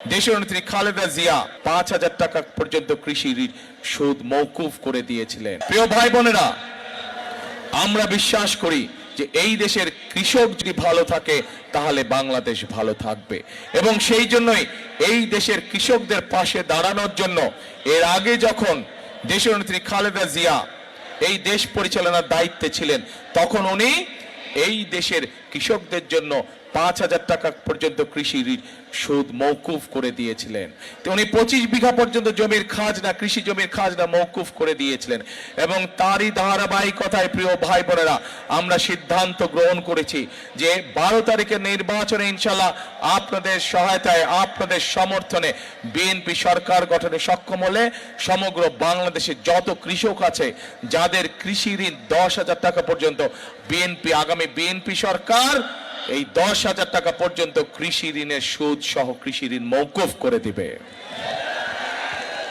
দেশনেত্রী খালেদা জিয়া পাঁচ হাজার টাকা পর্যন্ত কৃষি ঋণ সুদ মৌকুফ করে দিয়েছিলেন। প্রিয় ভাই বোনেরা, আমরা বিশ্বাস করি যে এই দেশের কৃষক যদি ভালো থাকে, তাহলে বাংলাদেশ ভালো থাকবে। এবং সেই জন্যই এই দেশের কৃষকদের পাশে দাঁড়ানোর জন্য এর আগে যখন দেশনেত্রী খালেদা জিয়া এই দেশ পরিচালনার দায়িত্বে ছিলেন, তখন উনি এই দেশের কৃষকদের জন্য পাঁচ হাজার টাকা পর্যন্ত কৃষি ঋণ সুদ মৌকুফ করে দিয়েছিলেন। উনি পঁচিশ বিঘা পর্যন্ত জমির খাজনা, কৃষি জমির খাজনা মৌকুফ করে দিয়েছিলেন। এবং তারই ধারাবাহিকতায়, প্রিয় ভাই বোনেরা আমরা সিদ্ধান্ত গ্রহণ করেছি যে বারো তারিখের নির্বাচনে ইনশাল্লাহ আপনাদের সহায়তায়, আপনাদের সমর্থনে বিএনপি সরকার গঠনে সক্ষম হলে সমগ্র বাংলাদেশে যত কৃষক আছে, যাদের কৃষি ঋণ দশ হাজার টাকা পর্যন্ত বিএনপি আগামী বিএনপি সরকার এই দশ হাজার টাকা পর্যন্ত কৃষি ঋণের সুদ সহ কৃষি ঋণ মৌকুফ করে দিবে।